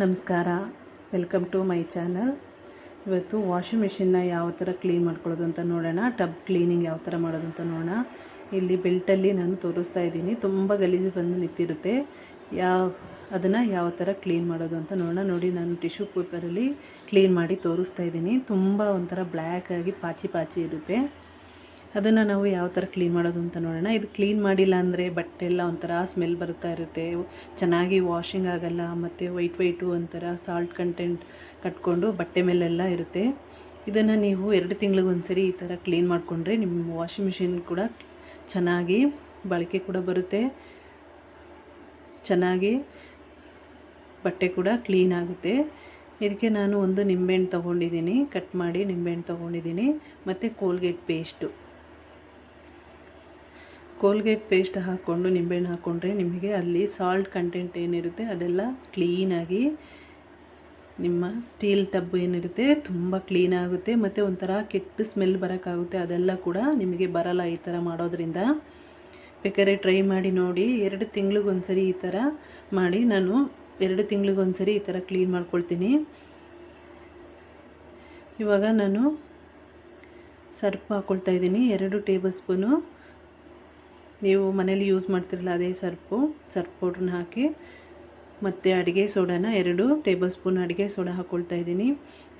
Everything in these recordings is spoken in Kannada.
ನಮಸ್ಕಾರ. ವೆಲ್ಕಮ್ ಟು ಮೈ ಚಾನಲ್ ಇವತ್ತು ವಾಷಿಂಗ್ ಮೆಷಿನ್ನ ಯಾವ ಥರ ಕ್ಲೀನ್ ಮಾಡ್ಕೊಳ್ಳೋದು ಅಂತ ನೋಡೋಣ. ಟಬ್ ಕ್ಲೀನಿಂಗ್ ಯಾವ ಥರ ಮಾಡೋದು ಅಂತ ನೋಡೋಣ. ಇಲ್ಲಿ ಬೆಲ್ಟಲ್ಲಿ ನಾನು ತೋರಿಸ್ತಾ ಇದ್ದೀನಿ. ತುಂಬ ಗಲೀಜು ಬಂದು ನಿಂತಿರುತ್ತೆ. ಯಾವ, ಅದನ್ನು ಯಾವ ಥರ ಕ್ಲೀನ್ ಮಾಡೋದು ಅಂತ ನೋಡೋಣ. ನೋಡಿ, ನಾನು ಟಿಶ್ಯೂ ಪೇಪರಲ್ಲಿ ಕ್ಲೀನ್ ಮಾಡಿ ತೋರಿಸ್ತಾ ಇದ್ದೀನಿ. ತುಂಬ ಒಂಥರ ಬ್ಲ್ಯಾಕಾಗಿ ಪಾಚಿ ಪಾಚಿ ಇರುತ್ತೆ. ಅದನ್ನು ನಾವು ಯಾವ ಥರ ಕ್ಲೀನ್ ಮಾಡೋದು ಅಂತ ನೋಡೋಣ. ಇದು ಕ್ಲೀನ್ ಮಾಡಿಲ್ಲ ಅಂದರೆ ಬಟ್ಟೆ ಎಲ್ಲ ಒಂಥರ ಸ್ಮೆಲ್ ಬರ್ತಾ ಇರುತ್ತೆ. ಚೆನ್ನಾಗಿ ವಾಷಿಂಗ್ ಆಗಲ್ಲ, ಮತ್ತು ವೈಟ್ ವೈಟು ಒಂಥರ ಸಾಲ್ಟ್ ಕಂಟೆಂಟ್ ಕಟ್ಕೊಂಡು ಬಟ್ಟೆ ಮೇಲೆಲ್ಲ ಇರುತ್ತೆ. ಇದನ್ನು ನೀವು ಎರಡು ತಿಂಗಳಿಗೊಂದ್ಸರಿ ಈ ಥರ ಕ್ಲೀನ್ ಮಾಡಿಕೊಂಡ್ರೆ ನಿಮ್ಮ ವಾಷಿಂಗ್ ಮಿಷಿನ್ ಕೂಡ ಚೆನ್ನಾಗಿ ಬಳಕೆ ಕೂಡ ಬರುತ್ತೆ. ಚೆನ್ನಾಗಿ ಬಟ್ಟೆ ಕೂಡ ಕ್ಲೀನ್ ಆಗುತ್ತೆ. ಇದಕ್ಕೆ ನಾನು ಒಂದು ನಿಂಬೆಹಣ್ಣು ತೊಗೊಂಡಿದ್ದೀನಿ. ಕಟ್ ಮಾಡಿ ನಿಂಬೆಹಣ್ಣು ತೊಗೊಂಡಿದ್ದೀನಿ. ಮತ್ತು ಕೋಲ್ಗೇಟ್ ಪೇಸ್ಟು ಕೋಲ್ಗೇಟ್ ಪೇಸ್ಟ್ ಹಾಕ್ಕೊಂಡು, ನಿಂಬೆಹಣ್ಣು ಹಾಕ್ಕೊಂಡ್ರೆ ನಿಮಗೆ ಅಲ್ಲಿ ಸಾಲ್ಟ್ ಕಂಟೆಂಟ್ ಏನಿರುತ್ತೆ ಅದೆಲ್ಲ ಕ್ಲೀನಾಗಿ ನಿಮ್ಮ ಸ್ಟೀಲ್ ಟಬ್ ಏನಿರುತ್ತೆ ತುಂಬ ಕ್ಲೀನ್ ಆಗುತ್ತೆ. ಮತ್ತು ಒಂಥರ ಕೆಟ್ಟ ಸ್ಮೆಲ್ ಬರೋಕ್ಕಾಗುತ್ತೆ. ಅದೆಲ್ಲ ಕೂಡ ನಿಮಗೆ ಬರಲ್ಲ ಈ ಥರ ಮಾಡೋದ್ರಿಂದ. ಬೇಕಾದ್ರೆ ಟ್ರೈ ಮಾಡಿ ನೋಡಿ. ಎರಡು ತಿಂಗಳಿಗೊಂದ್ಸರಿ ಈ ಥರ ಮಾಡಿ ನಾನು ಎರಡು ತಿಂಗಳಿಗೊಂದ್ಸರಿ ಈ ಥರ ಕ್ಲೀನ್ ಮಾಡ್ಕೊಳ್ತೀನಿ. ಇವಾಗ ನಾನು ಸರ್ಪ್ ಹಾಕ್ಕೊಳ್ತಾ ಇದ್ದೀನಿ. ಎರಡು ಟೇಬಲ್ ಸ್ಪೂನು. ನೀವು ಮನೇಲಿ ಯೂಸ್ ಮಾಡ್ತಿರಲ್ಲ ಅದೇ ಸರ್ಪು, ಸರ್ಪ್ ಪೌಡ್ರನ್ನ ಹಾಕಿ, ಮತ್ತು ಅಡುಗೆ ಸೋಡಾನ ಎರಡು ಟೇಬಲ್ ಸ್ಪೂನ್ ಅಡುಗೆ ಸೋಡಾ ಹಾಕ್ಕೊಳ್ತಾ ಇದ್ದೀನಿ.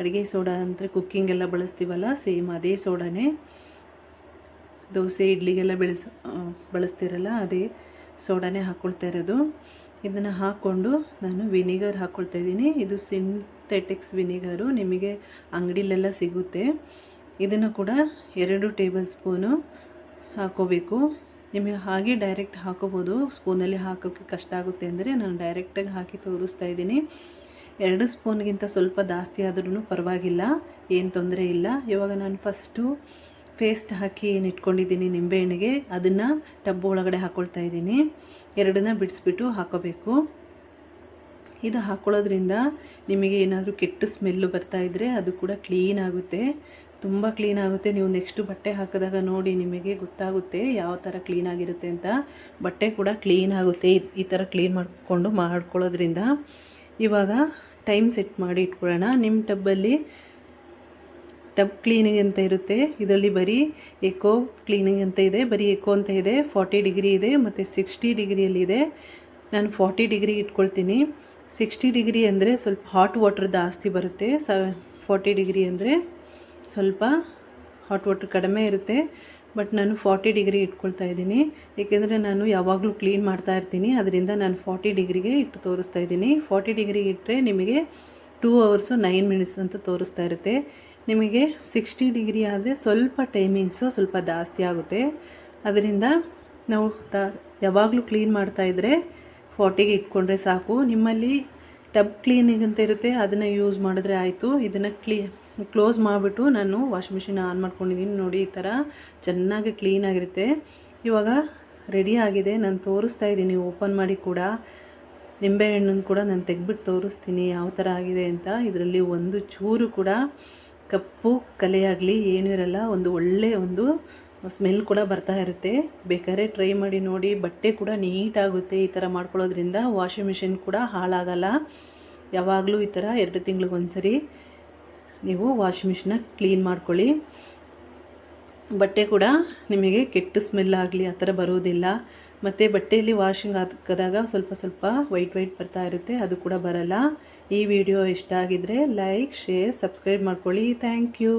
ಅಡುಗೆ ಸೋಡಾ ಅಂದರೆ ಕುಕ್ಕಿಂಗ್ ಎಲ್ಲ ಬಳಸ್ತೀವಲ್ಲ ಸೇಮ್ ಅದೇ ಸೋಡಾನೇ. ದೋಸೆ, ಇಡ್ಲಿಗೆಲ್ಲ ಬೆಳೆಸ ಬಳಸ್ತಿರಲ್ಲ ಅದೇ ಸೋಡಾನೇ ಹಾಕ್ಕೊಳ್ತಾ ಇರೋದು. ಇದನ್ನು ಹಾಕ್ಕೊಂಡು ನಾನು ವಿನಿಗರ್ ಹಾಕ್ಕೊಳ್ತಾ ಇದ್ದೀನಿ. ಇದು ಸಿಂಥೆಟಿಕ್ಸ್ ವಿನಿಗರು ನಿಮಗೆ ಅಂಗಡಿಲೆಲ್ಲ ಸಿಗುತ್ತೆ. ಇದನ್ನು ಕೂಡ ಎರಡು ಟೇಬಲ್ ಸ್ಪೂನು ಹಾಕ್ಕೋಬೇಕು ನಿಮಗೆ ಹಾಗೆ ಡೈರೆಕ್ಟ್ ಹಾಕೋಬೋದು. ಸ್ಪೂನಲ್ಲಿ ಹಾಕೋಕ್ಕೆ ಕಷ್ಟ ಆಗುತ್ತೆ ಅಂದರೆ ನಾನು ಡೈರೆಕ್ಟಾಗಿ ಹಾಕಿ ತೋರಿಸ್ತಾ ಇದ್ದೀನಿ. ಎರಡು ಸ್ಪೂನ್ಗಿಂತ ಸ್ವಲ್ಪ ಜಾಸ್ತಿ ಆದ್ರೂ ಪರವಾಗಿಲ್ಲ, ಏನು ತೊಂದರೆ ಇಲ್ಲ. ಇವಾಗ ನಾನು ಫಸ್ಟು ಪೇಸ್ಟ್ ಹಾಕಿ ಏನು ಇಟ್ಕೊಂಡಿದ್ದೀನಿ ನಿಂಬೆಹಣ್ಣಿಗೆ ಅದನ್ನು ಟಬ್ ಒಳಗಡೆ ಹಾಕ್ಕೊಳ್ತಾ ಇದ್ದೀನಿ. ಎರಡನ್ನ ಬಿಡಿಸ್ಬಿಟ್ಟು ಹಾಕೋಬೇಕು. ಇದು ಹಾಕ್ಕೊಳ್ಳೋದ್ರಿಂದ ನಿಮಗೆ ಏನಾದರೂ ಕೆಟ್ಟ ಸ್ಮೆಲ್ಲು ಬರ್ತಾ ಇದ್ದರೆ ಅದು ಕೂಡ ಕ್ಲೀನ್ ಆಗುತ್ತೆ. ತುಂಬ ಕ್ಲೀನ್ ಆಗುತ್ತೆ. ನೀವು ನೆಕ್ಸ್ಟು ಬಟ್ಟೆ ಹಾಕಿದಾಗ ನೋಡಿ ನಿಮಗೆ ಗೊತ್ತಾಗುತ್ತೆ ಯಾವ ಥರ ಕ್ಲೀನ್ ಆಗಿರುತ್ತೆ ಅಂತ. ಬಟ್ಟೆ ಕೂಡ ಕ್ಲೀನ್ ಆಗುತ್ತೆ. ಈ ಥರ ಕ್ಲೀನ್ ಮಾಡಿಕೊಂಡು ಮಾಡ್ಕೊಳ್ಳೋದ್ರಿಂದ ಇವಾಗ ಟೈಮ್ ಸೆಟ್ ಮಾಡಿ ಇಟ್ಕೊಳ್ಳೋಣ. ನಿಮ್ಮ ಟಬ್ಬಲ್ಲಿ ಟಬ್ ಕ್ಲೀನಿಂಗ್ ಅಂತ ಇರುತ್ತೆ. ಇದರಲ್ಲಿ ಬರೀ ಎಕೋ ಕ್ಲೀನಿಂಗ್ ಅಂತ ಇದೆ. ಬರೀ ಎಕೋ ಅಂತ ಇದೆ. ಫಾರ್ಟಿ ಡಿಗ್ರಿ ಇದೆ ಮತ್ತು ಸಿಕ್ಸ್ಟಿ ಡಿಗ್ರಿಯಲ್ಲಿದೆ ನಾನು ಫಾರ್ಟಿ ಡಿಗ್ರಿ ಇಟ್ಕೊಳ್ತೀನಿ. ಸಿಕ್ಸ್ಟಿ ಡಿಗ್ರಿ ಅಂದರೆ ಸ್ವಲ್ಪ ಹಾಟ್ ವಾಟರ್ ಜಾಸ್ತಿ ಬರುತ್ತೆ. ಸ ಫಾರ್ಟಿ ಡಿಗ್ರಿ ಅಂದರೆ ಸ್ವಲ್ಪ ಹಾಟ್ ವಾಟರ್ ಕಡಿಮೆ ಇರುತ್ತೆ ಬಟ್ ನಾನು ಫಾರ್ಟಿ ಡಿಗ್ರಿ ಇಟ್ಕೊಳ್ತಾ ಇದ್ದೀನಿ. ಏಕೆಂದರೆ ನಾನು ಯಾವಾಗಲೂ ಕ್ಲೀನ್ ಮಾಡ್ತಾ ಇರ್ತೀನಿ, ಅದರಿಂದ ನಾನು ಫಾರ್ಟಿ ಡಿಗ್ರಿಗೆ ಇಟ್ಟು ತೋರಿಸ್ತಾ ಇದ್ದೀನಿ. ಫಾರ್ಟಿ ಡಿಗ್ರಿ ಇಟ್ಟರೆ ನಿಮಗೆ ಟೂ ಅವರ್ಸು ನೈನ್ ಮಿನಿಟ್ಸ್ ಅಂತ ತೋರಿಸ್ತಾ ಇರುತ್ತೆ. ನಿಮಗೆ ಸಿಕ್ಸ್ಟಿ ಡಿಗ್ರಿ ಆದರೆ ಸ್ವಲ್ಪ ಟೈಮಿಂಗ್ಸು ಸ್ವಲ್ಪ ಜಾಸ್ತಿ ಆಗುತ್ತೆ. ಅದರಿಂದ ನಾವು ತ, ಯಾವಾಗಲೂ ಕ್ಲೀನ್ ಮಾಡ್ತಾಯಿದ್ರೆ ಫಾರ್ಟಿಗೆ ಇಟ್ಕೊಂಡ್ರೆ ಸಾಕು. ನಿಮ್ಮಲ್ಲಿ ಟಬ್ ಕ್ಲೀನಿಂಗ್ ಅಂತ ಇರುತ್ತೆ, ಅದನ್ನು ಯೂಸ್ ಮಾಡಿದ್ರೆ ಆಯಿತು. ಇದನ್ನು ಕ್ಲೀ ಕ್ಲೋಸ್ ಮಾಡಿಬಿಟ್ಟು ನಾನು ವಾಷಿಂಗ್ ಮಿಷಿನ್ ಆನ್ ಮಾಡ್ಕೊಂಡಿದ್ದೀನಿ ನೋಡಿ, ಈ ಥರ ಚೆನ್ನಾಗಿ ಕ್ಲೀನಾಗಿರುತ್ತೆ ಇವಾಗ ರೆಡಿ ಆಗಿದೆ. ನಾನು ತೋರಿಸ್ತಾ ಇದ್ದೀನಿ. ಓಪನ್ ಮಾಡಿ ಕೂಡ. ನಿಂಬೆಹಣ್ಣನ್ನು ಕೂಡ ನಾನು ತೆಗೆದ್ಬಿಟ್ಟು ತೋರಿಸ್ತೀನಿ ಯಾವ ಥರ ಆಗಿದೆ ಅಂತ. ಇದರಲ್ಲಿ ಒಂದು ಚೂರು ಕೂಡ ಕಪ್ಪು ಕಲೆಯಾಗಲಿ ಏನೂ ಇರಲ್ಲ. ಒಂದು ಒಳ್ಳೆಯ ಒಂದು ಸ್ಮೆಲ್ ಕೂಡ ಬರ್ತಾ ಇರುತ್ತೆ. ಬೇಕಾದ್ರೆ ಟ್ರೈ ಮಾಡಿ ನೋಡಿ. ಬಟ್ಟೆ ಕೂಡ ನೀಟಾಗುತ್ತೆ ಈ ಥರ ಮಾಡ್ಕೊಳ್ಳೋದ್ರಿಂದ. ವಾಷಿಂಗ್ ಮಿಷಿನ್ ಕೂಡ ಹಾಳಾಗಲ್ಲ. ಯಾವಾಗಲೂ ಈ ಥರ ಎರಡು ತಿಂಗಳಿಗೊಂದ್ಸರಿ ನೀವು ವಾಷಿಂಗ್ ಮಿಷಿನ ಕ್ಲೀನ್ ಮಾಡ್ಕೊಳ್ಳಿ. ಬಟ್ಟೆ ಕೂಡ ನಿಮಗೆ ಕೆಟ್ಟ ಸ್ಮೆಲ್ ಆಗಲಿ ಆ ಥರ ಬರೋದಿಲ್ಲ. ಮತ್ತು ಬಟ್ಟೆಯಲ್ಲಿ ವಾಷಿಂಗ್ ಹಾಕಿದಾಗ ಸ್ವಲ್ಪ ಸ್ವಲ್ಪ ವೈಟ್ ವೈಟ್ ಬರ್ತಾ ಇರುತ್ತೆ, ಅದು ಕೂಡ ಬರಲ್ಲ. ಈ ವಿಡಿಯೋ ಇಷ್ಟ ಆಗಿದ್ದರೆ ಲೈಕ್, ಶೇರ್, ಸಬ್ಸ್ಕ್ರೈಬ್ ಮಾಡ್ಕೊಳ್ಳಿ. Thank you.